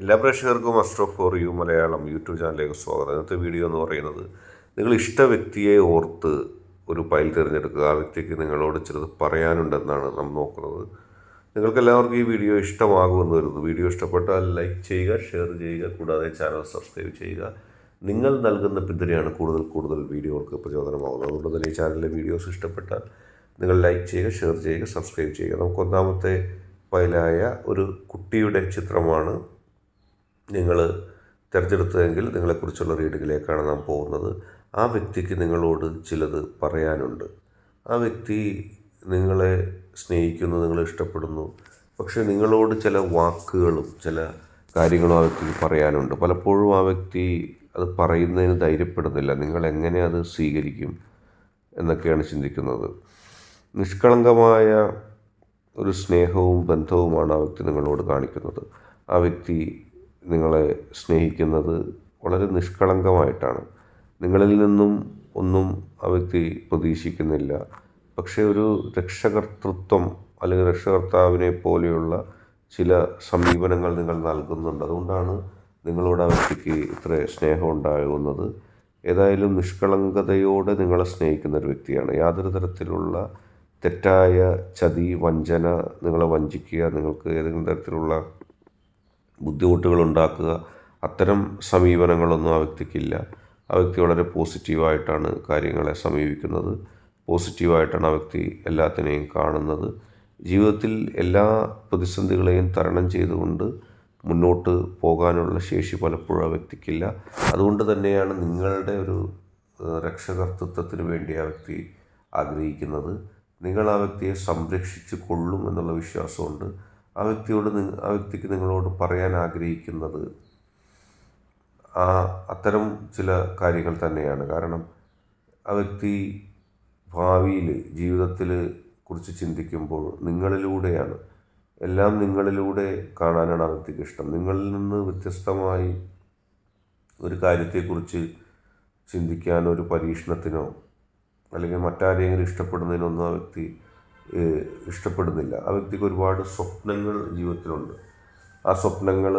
എല്ലാ പ്രേക്ഷകർക്കും astro for you Malayalam YouTube ചാനലിലേക്ക് സ്വാഗതം. ഇന്നത്തെ വീഡിയോ എന്ന് പറയുന്നത് നിങ്ങൾ ഇഷ്ട വ്യക്തിയെ ഓർത്ത് ഒരു ഫയൽ തിരഞ്ഞെടുക്കുക. ആ വ്യക്തിക്ക് നിങ്ങളോട് ചിലത് പറയാനുണ്ടെന്നാണ് നാം നോക്കുന്നത്. നിങ്ങൾക്ക് എല്ലാവർക്കും ഈ വീഡിയോ ഇഷ്ടമാകുമെന്ന് വരുന്നു വീഡിയോ ഇഷ്ടപ്പെട്ടാൽ ലൈക്ക് ചെയ്യുക ഷെയർ ചെയ്യുക കൂടാതെ ചാനൽ സബ്സ്ക്രൈബ് ചെയ്യുക. നിങ്ങൾ നൽകുന്ന പിന്തുണയാണ് കൂടുതൽ കൂടുതൽ വീഡിയോകൾക്ക് പ്രചോദനമാകുന്നത്. അതുകൊണ്ട് തന്നെ ഈ ചാനലിലെ വീഡിയോസ് ഇഷ്ടപ്പെട്ടാൽ നിങ്ങൾ ലൈക്ക് ചെയ്യുക ഷെയർ ചെയ്യുക സബ്സ്ക്രൈബ് ചെയ്യുക. നമുക്ക് ഒന്നാമത്തെ ഫയലായ ഒരു കുട്ടിയുടെ ചിത്രമാണ് നിങ്ങൾ തിരഞ്ഞെടുത്തതെങ്കിൽ നിങ്ങളെക്കുറിച്ചുള്ള റീഡിങ്ങിലേക്കാണ് നാം പോകുന്നത്. ആ വ്യക്തിക്ക് നിങ്ങളോട് ചിലത് പറയാനുണ്ട്. ആ വ്യക്തി നിങ്ങളെ സ്നേഹിക്കുന്നു നിങ്ങളെ ഇഷ്ടപ്പെടുന്നു. പക്ഷേ നിങ്ങളോട് ചില വാക്കുകളും ചില കാര്യങ്ങളും ആ വ്യക്തിക്ക് പറയാനുണ്ട്. പലപ്പോഴും ആ വ്യക്തി അത് പറയുന്നതിന് ധൈര്യപ്പെടുന്നില്ല. നിങ്ങൾ എങ്ങനെ അത് സ്വീകരിക്കും എന്നൊക്കെയാണ് ചിന്തിക്കുന്നത്. നിഷ്കളങ്കമായ ഒരു സ്നേഹവും ബന്ധവുമാണ് ആ വ്യക്തി നിങ്ങളോട് കാണിക്കുന്നത്. ആ വ്യക്തി നിങ്ങളെ സ്നേഹിക്കുന്നത് വളരെ നിഷ്കളങ്കമായിട്ടാണ്. നിങ്ങളിൽ നിന്നും ഒന്നും ആ വ്യക്തി പ്രതീക്ഷിക്കുന്നില്ല. പക്ഷേ ഒരു രക്ഷകർത്തൃത്വം അല്ലെങ്കിൽ രക്ഷകർത്താവിനെ പോലെയുള്ള ചില സമീപനങ്ങൾ നിങ്ങൾ നൽകുന്നുണ്ട്. അതുകൊണ്ടാണ് നിങ്ങളോട് ആ വ്യക്തിക്ക് ഇത്ര സ്നേഹം ഉണ്ടാകുന്നത്. ഏതായാലും നിഷ്കളങ്കതയോടെ നിങ്ങളെ സ്നേഹിക്കുന്ന ഒരു വ്യക്തിയാണ്. യാതൊരു തരത്തിലുള്ള തെറ്റായ ചതി വഞ്ചന നിങ്ങളെ വഞ്ചിക്കുക നിങ്ങൾക്ക് ഏതെങ്കിലും തരത്തിലുള്ള ബുദ്ധിമുട്ടുകൾ ഉണ്ടാക്കുക അത്തരം സമീപനങ്ങളൊന്നും ആ വ്യക്തിക്കില്ല. ആ വ്യക്തി വളരെ പോസിറ്റീവായിട്ടാണ് കാര്യങ്ങളെ സമീപിക്കുന്നത്. പോസിറ്റീവായിട്ടാണ് ആ വ്യക്തി എല്ലാത്തിനെയും കാണുന്നത്. ജീവിതത്തിൽ എല്ലാ പ്രതിസന്ധികളെയും തരണം ചെയ്തുകൊണ്ട് മുന്നോട്ട് പോകാനുള്ള ശേഷി പലപ്പോഴും ആ വ്യക്തിക്കില്ല. അതുകൊണ്ട് തന്നെയാണ് നിങ്ങളുടെ ഒരു രക്ഷകർത്തൃത്വത്തിന് വേണ്ടി ആ വ്യക്തി ആഗ്രഹിക്കുന്നത്. നിങ്ങൾ ആ വ്യക്തിയെ സംരക്ഷിച്ചു കൊള്ളും എന്നുള്ള വിശ്വാസമുണ്ട്. ആ വ്യക്തിയോട് ആ വ്യക്തിക്ക് നിങ്ങളോട് പറയാൻ ആഗ്രഹിക്കുന്നത് ആ അത്തരം ചില കാര്യങ്ങൾ തന്നെയാണ്. കാരണം ആ വ്യക്തി ഭാവിയിൽ ജീവിതത്തിൽ കുറിച്ച് ചിന്തിക്കുമ്പോൾ നിങ്ങളിലൂടെയാണ്. എല്ലാം നിങ്ങളിലൂടെ കാണാനാണ് ആ വ്യക്തിക്ക് ഇഷ്ടം. നിങ്ങളിൽ നിന്ന് വ്യത്യസ്തമായി ഒരു കാര്യത്തെക്കുറിച്ച് ചിന്തിക്കാൻ ഒരു പരീക്ഷണത്തിനോ അല്ലെങ്കിൽ മറ്റാരെങ്കിലും ഇഷ്ടപ്പെടുന്നതിനൊന്നും ആ വ്യക്തി ഇഷ്ടപ്പെടുന്നില്ല. ആ വ്യക്തിക്ക് ഒരുപാട് സ്വപ്നങ്ങൾ ജീവിതത്തിലുണ്ട്. ആ സ്വപ്നങ്ങൾ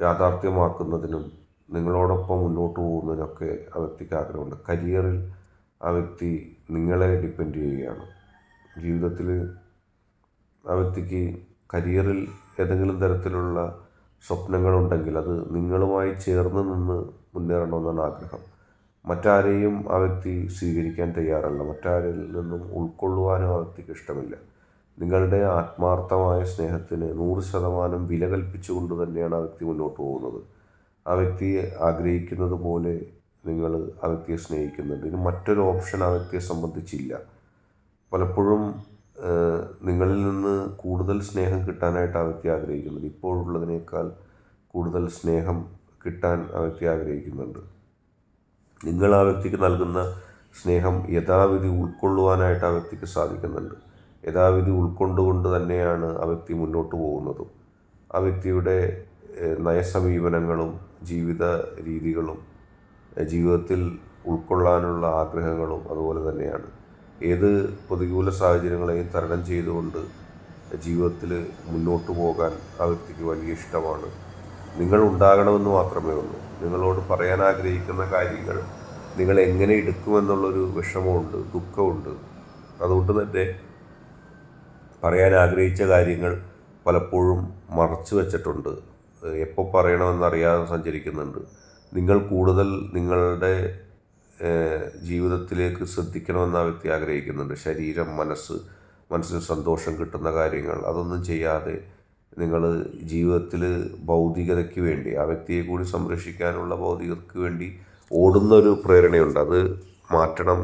യാഥാർത്ഥ്യമാക്കുന്നതിനും നിങ്ങളോടൊപ്പം മുന്നോട്ട് പോകുന്നതിനൊക്കെ ആ വ്യക്തിക്ക് ആഗ്രഹമുണ്ട്. കരിയറിൽ ആ വ്യക്തി നിങ്ങളെ ഡിപ്പെൻഡ് ചെയ്യുകയാണ്. ജീവിതത്തിൽ ആ വ്യക്തിക്ക് കരിയറിൽ ഏതെങ്കിലും തരത്തിലുള്ള സ്വപ്നങ്ങളുണ്ടെങ്കിൽ അത് നിങ്ങളുമായി ചേർന്ന് നിന്ന് മുന്നേറണമെന്നാണ് ആഗ്രഹം. മറ്റാരെയും ആ വ്യക്തി സ്വീകരിക്കാൻ തയ്യാറല്ല. മറ്റാരിൽ നിന്നും ഉൾക്കൊള്ളുവാനും ആ വ്യക്തിക്ക് ഇഷ്ടമില്ല. നിങ്ങളുടെ ആത്മാർത്ഥമായ സ്നേഹത്തിന് നൂറ് ശതമാനം വില കൽപ്പിച്ചുകൊണ്ട് തന്നെയാണ് ആ വ്യക്തി മുന്നോട്ട് പോകുന്നത്. ആ വ്യക്തിയെ ആഗ്രഹിക്കുന്നത് പോലെ നിങ്ങൾ ആ വ്യക്തിയെ സ്നേഹിക്കുന്നുണ്ട്. ഇനി മറ്റൊരു ഓപ്ഷൻ ആ വ്യക്തിയെ സംബന്ധിച്ചില്ല. പലപ്പോഴും നിങ്ങളിൽ നിന്ന് കൂടുതൽ സ്നേഹം കിട്ടാനായിട്ട് ആ വ്യക്തി ആഗ്രഹിക്കുന്നുണ്ട്. ഇപ്പോഴുള്ളതിനേക്കാൾ കൂടുതൽ സ്നേഹം കിട്ടാൻ ആ വ്യക്തി ആഗ്രഹിക്കുന്നുണ്ട്. നിങ്ങൾ ആ വ്യക്തിക്ക് നൽകുന്ന സ്നേഹം യഥാവിധി ഉൾക്കൊള്ളുവാനായിട്ട് ആ വ്യക്തിക്ക് സാധിക്കുന്നുണ്ട്. യഥാവിധി ഉൾക്കൊണ്ടുകൊണ്ട് തന്നെയാണ് ആ വ്യക്തി മുന്നോട്ട് പോകുന്നതും. ആ വ്യക്തിയുടെ നയസമീപനങ്ങളും ജീവിത രീതികളും ജീവിതത്തിൽ ഉൾക്കൊള്ളാനുള്ള ആഗ്രഹങ്ങളും അതുപോലെ തന്നെയാണ്. ഏത് പ്രതികൂല സാഹചര്യങ്ങളെയും തരണം ചെയ്തുകൊണ്ട് ജീവിതത്തിൽ മുന്നോട്ട് പോകാൻ ആ വ്യക്തിക്ക് വലിയ ഇഷ്ടമാണ്. നിങ്ങൾ ഉണ്ടാകണമെന്ന് മാത്രമേ ഉള്ളൂ. നിങ്ങളോട് പറയാൻ ആഗ്രഹിക്കുന്ന കാര്യങ്ങൾ നിങ്ങൾ എങ്ങനെ എടുക്കുമെന്നുള്ളൊരു വിഷമമുണ്ട് ദുഃഖമുണ്ട്. അതുകൊണ്ട് തന്നെ പറയാൻ ആഗ്രഹിച്ച കാര്യങ്ങൾ പലപ്പോഴും മറച്ചു വച്ചിട്ടുണ്ട്. എപ്പോൾ പറയണമെന്നറിയാതെ സഞ്ചരിക്കുന്നുണ്ട്. നിങ്ങൾ കൂടുതൽ നിങ്ങളുടെ ജീവിതത്തിലേക്ക് ശ്രദ്ധിക്കണമെന്ന് ആ വ്യക്തി ആഗ്രഹിക്കുന്നുണ്ട്. ശരീരം മനസ്സ് മനസ്സിന് സന്തോഷം കിട്ടുന്ന കാര്യങ്ങൾ അതൊന്നും ചെയ്യാതെ നിങ്ങൾ ജീവിതത്തിൽ ഭൗതികതയ്ക്ക് വേണ്ടി ആ വ്യക്തിയെ കൂടി സംരക്ഷിക്കാനുള്ള ഭൗതികതയ്ക്ക് വേണ്ടി ഓടുന്ന ഒരു പ്രേരണയുണ്ട്. അത് മാറ്റണം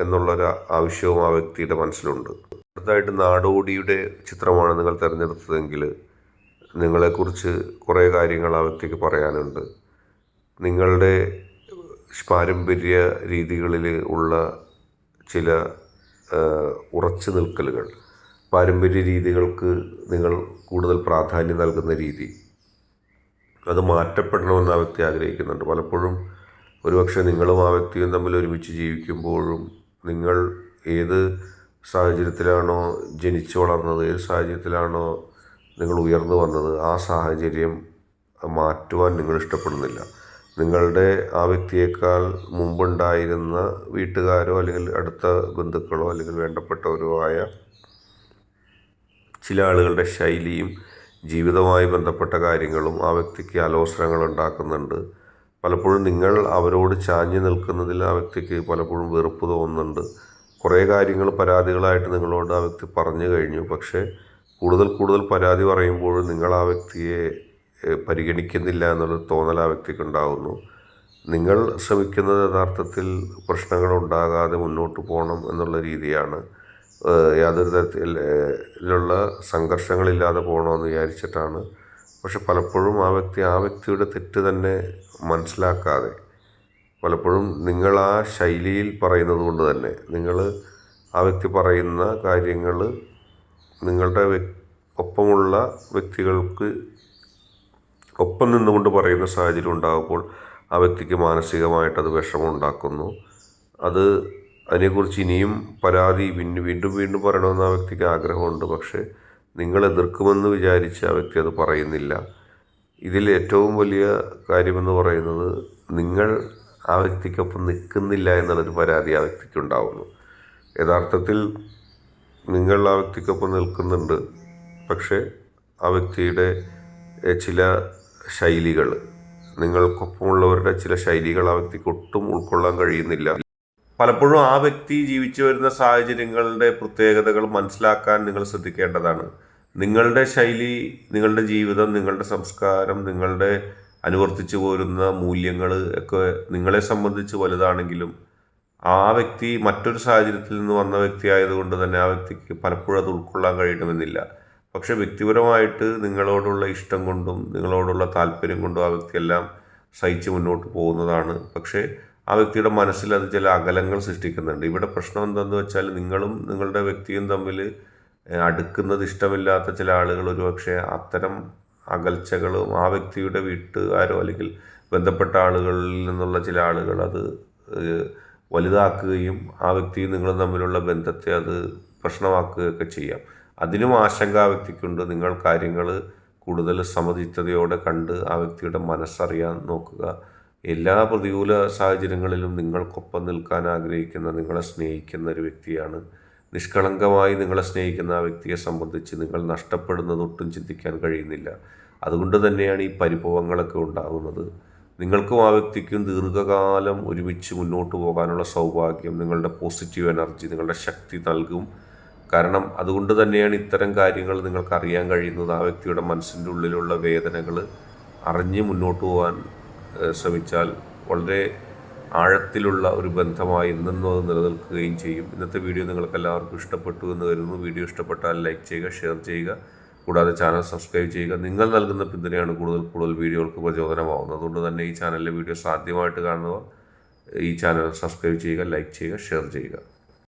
എന്നുള്ളൊരു ആവശ്യവും ആ വ്യക്തിയുടെ മനസ്സിലുണ്ട്. അടുത്തതായിട്ട് നാടോടിയുടെ ചിത്രമാണ് നിങ്ങൾ തിരഞ്ഞെടുത്തതെങ്കിൽ നിങ്ങളെക്കുറിച്ച് കുറേ കാര്യങ്ങൾ ആ വ്യക്തിക്ക് പറയാനുണ്ട്. നിങ്ങളുടെ പാരമ്പര്യ രീതികളിൽ ഉള്ള ചില ഉറച്ചു നിൽക്കലുകൾ. പാരമ്പര്യ രീതികൾക്ക് നിങ്ങൾ കൂടുതൽ പ്രാധാന്യം നൽകുന്ന രീതി. അത് മാറ്റപ്പെടണമെന്ന് ആ വ്യക്തി ആഗ്രഹിക്കുന്നുണ്ട്. പലപ്പോഴും ഒരുപക്ഷെ നിങ്ങളും ആ വ്യക്തിയും തമ്മിൽ ഒരുമിച്ച് ജീവിക്കുമ്പോഴും നിങ്ങൾ ഏത് സാഹചര്യത്തിലാണോ ജനിച്ചു വളർന്നത് ഏത് സാഹചര്യത്തിലാണോ നിങ്ങൾ ഉയർന്നു വന്നത് ആ സാഹചര്യം മാറ്റുവാൻ നിങ്ങൾ ഇഷ്ടപ്പെടുന്നില്ല. നിങ്ങളുടെ ആ വ്യക്തിയേക്കാൾ മുമ്പുണ്ടായിരുന്ന വീട്ടുകാരോ അല്ലെങ്കിൽ അടുത്ത ബന്ധുക്കളോ അല്ലെങ്കിൽ വേണ്ടപ്പെട്ടവരോ ആയ ചില ആളുകളുടെ ശൈലിയും ജീവിതവുമായി ബന്ധപ്പെട്ട കാര്യങ്ങളും ആ വ്യക്തിക്ക് അലോസരങ്ങൾ ഉണ്ടാക്കുന്നുണ്ട്. പലപ്പോഴും നിങ്ങൾ അവരോട് ചാഞ്ഞു നിൽക്കുന്നതിൽ ആ വ്യക്തിക്ക് പലപ്പോഴും വെറുപ്പ് തോന്നുന്നുണ്ട്. കുറേ കാര്യങ്ങൾ പരാതികളായിട്ട് നിങ്ങളോട് ആ വ്യക്തി പറഞ്ഞു കഴിഞ്ഞു. പക്ഷേ കൂടുതൽ കൂടുതൽ പരാതി പറയുമ്പോൾ നിങ്ങൾ ആ വ്യക്തിയെ പരിഗണിക്കുന്നില്ല എന്നുള്ളൊരു തോന്നൽ ആ വ്യക്തിക്ക് ഉണ്ടാകുന്നു നിങ്ങൾ ശ്രമിക്കുന്നത് യഥാർത്ഥത്തിൽ പ്രശ്നങ്ങൾ ഉണ്ടാകാതെ മുന്നോട്ട് പോകണം എന്നുള്ള രീതിയാണ്. യാതൊരു തരത്തിലുള്ള സംഘർഷങ്ങളില്ലാതെ പോകണമെന്ന് വിചാരിച്ചിട്ടാണ്. പക്ഷെ പലപ്പോഴും ആ വ്യക്തി ആ വ്യക്തിയുടെ തെറ്റ് തന്നെ മനസ്സിലാക്കാതെ പലപ്പോഴും നിങ്ങൾ ആ ശൈലിയിൽ പറയുന്നത് കൊണ്ട് തന്നെ നിങ്ങൾ ആ വ്യക്തി പറയുന്ന കാര്യങ്ങൾ നിങ്ങളുടെ ഒപ്പമുള്ള വ്യക്തികൾക്ക് ഒപ്പം നിന്നുകൊണ്ട് പറയുന്ന സാഹചര്യം ഉണ്ടാകുമ്പോൾ ആ വ്യക്തിക്ക് മാനസികമായിട്ട് അത് വിഷമം ഉണ്ടാക്കുന്നു അത് അതിനെക്കുറിച്ച് ഇനിയും പരാതി പിന്നെ വീണ്ടും വീണ്ടും പറയണമെന്ന് ആ വ്യക്തിക്ക് ആഗ്രഹമുണ്ട്. പക്ഷേ നിങ്ങൾ എതിർക്കുമെന്ന് വിചാരിച്ച് ആ വ്യക്തി അത് പറയുന്നില്ല. ഇതിൽ ഏറ്റവും വലിയ കാര്യമെന്ന് പറയുന്നത് നിങ്ങൾ ആ വ്യക്തിക്കൊപ്പം നിൽക്കുന്നില്ല എന്നുള്ളൊരു പരാതി ആ വ്യക്തിക്ക് ഉണ്ടാവുന്നു. യഥാർത്ഥത്തിൽ നിങ്ങൾ ആ വ്യക്തിക്കൊപ്പം നിൽക്കുന്നുണ്ട്. പക്ഷേ ആ വ്യക്തിയുടെ ചില ശൈലികൾ നിങ്ങൾക്കൊപ്പമുള്ളവരുടെ ചില ശൈലികൾ ആ വ്യക്തിക്ക് ഒട്ടും ഉൾക്കൊള്ളാൻ കഴിയുന്നില്ല. പലപ്പോഴും ആ വ്യക്തി ജീവിച്ചു വരുന്ന സാഹചര്യങ്ങളുടെ പ്രത്യേകതകൾ മനസ്സിലാക്കാൻ നിങ്ങൾ ശ്രദ്ധിക്കേണ്ടതാണ്. നിങ്ങളുടെ ശൈലി നിങ്ങളുടെ ജീവിതം നിങ്ങളുടെ സംസ്കാരം നിങ്ങളുടെ അനുവർത്തിച്ചു പോരുന്ന മൂല്യങ്ങൾ ഒക്കെ നിങ്ങളെ സംബന്ധിച്ച് വലുതാണെങ്കിലും ആ വ്യക്തി മറ്റൊരു സാഹചര്യത്തിൽ നിന്ന് വന്ന വ്യക്തി ആയതുകൊണ്ട് തന്നെ ആ വ്യക്തിക്ക് പലപ്പോഴും അത് ഉൾക്കൊള്ളാൻ കഴിയണമെന്നില്ല. പക്ഷേ വ്യക്തിപരമായിട്ട് നിങ്ങളോടുള്ള ഇഷ്ടം കൊണ്ടും നിങ്ങളോടുള്ള താല്പര്യം കൊണ്ടും ആ വ്യക്തിയെല്ലാം സഹിച്ച് മുന്നോട്ട് പോകുന്നതാണ്. പക്ഷേ ആ വ്യക്തിയുടെ മനസ്സിൽ അത് ചില അകലങ്ങൾ സൃഷ്ടിക്കുന്നുണ്ട്. ഇവിടെ പ്രശ്നം എന്താണെന്ന് വെച്ചാൽ നിങ്ങളും നിങ്ങളുടെ വ്യക്തിയും തമ്മിൽ അടുക്കുന്നത് ഇഷ്ടമില്ലാത്ത ചില ആളുകൾ ഒരുപക്ഷെ അത്തരം അകൽച്ചകളും ആ വ്യക്തിയുടെ വീട്ടുകാരോ അല്ലെങ്കിൽ ബന്ധപ്പെട്ട ആളുകളിൽ നിന്നുള്ള ചില ആളുകൾ അത് വലുതാക്കുകയും ആ വ്യക്തിയും നിങ്ങളും തമ്മിലുള്ള ബന്ധത്തെ അത് പ്രശ്നമാക്കുകയൊക്കെ ചെയ്യാം. അതിനും ആശങ്ക ആ വ്യക്തിക്കുണ്ട്. നിങ്ങൾ കാര്യങ്ങൾ കൂടുതൽ സമചിത്തതയോടെ കണ്ട് ആ വ്യക്തിയുടെ മനസ്സറിയാൻ നോക്കുക. എല്ലാ പ്രതികൂല സാഹചര്യങ്ങളിലും നിങ്ങൾക്കൊപ്പം നിൽക്കാൻ ആഗ്രഹിക്കുന്ന നിങ്ങളെ സ്നേഹിക്കുന്ന ഒരു വ്യക്തിയാണ്. നിഷ്കളങ്കമായി നിങ്ങളെ സ്നേഹിക്കുന്ന ആ വ്യക്തിയെ സംബന്ധിച്ച് നിങ്ങൾ നഷ്ടപ്പെടുന്നത് ഒട്ടും ചിന്തിക്കാൻ കഴിയുന്നില്ല. അതുകൊണ്ട് തന്നെയാണ് ഈ പരിഭവങ്ങളൊക്കെ ഉണ്ടാകുന്നത്. നിങ്ങൾക്കും ആ വ്യക്തിക്കും ദീർഘകാലം ഒരുമിച്ച് മുന്നോട്ട് പോകാനുള്ള സൗഭാഗ്യം നിങ്ങളുടെ പോസിറ്റീവ് എനർജി നിങ്ങളുടെ ശക്തി നൽകും. കാരണം അതുകൊണ്ട് തന്നെയാണ് ഇത്തരം കാര്യങ്ങൾ നിങ്ങൾക്ക് അറിയാൻ കഴിയുന്നത്. ആ വ്യക്തിയുടെ മനസ്സിന്റെ ഉള്ളിലുള്ള വേദനകൾ അറിഞ്ഞ് മുന്നോട്ട് പോകാൻ ശ്രമിച്ചാൽ വളരെ ആഴത്തിലുള്ള ഒരു ബന്ധമായി എന്നെന്നും അത് നിലനിൽക്കുകയും ചെയ്യും. ഇന്നത്തെ വീഡിയോ നിങ്ങൾക്ക് എല്ലാവർക്കും ഇഷ്ടപ്പെട്ടു എന്ന് കരുതുന്നു. വീഡിയോ ഇഷ്ടപ്പെട്ടാൽ ലൈക്ക് ചെയ്യുക ഷെയർ ചെയ്യുക. കൂടാതെ ചാനൽ സബ്സ്ക്രൈബ് ചെയ്യുക. നിങ്ങൾ നൽകുന്ന പിന്തുണയാണ് കൂടുതൽ കൂടുതൽ വീഡിയോകൾക്ക് പ്രചോദനമാവുന്നത്. അതുകൊണ്ട് തന്നെ ഈ ചാനലിലെ വീഡിയോ സാധ്യമായിട്ട് കാണുന്നവർ ഈ ചാനൽ സബ്സ്ക്രൈബ് ചെയ്യുക ലൈക്ക് ചെയ്യുക ഷെയർ ചെയ്യുക.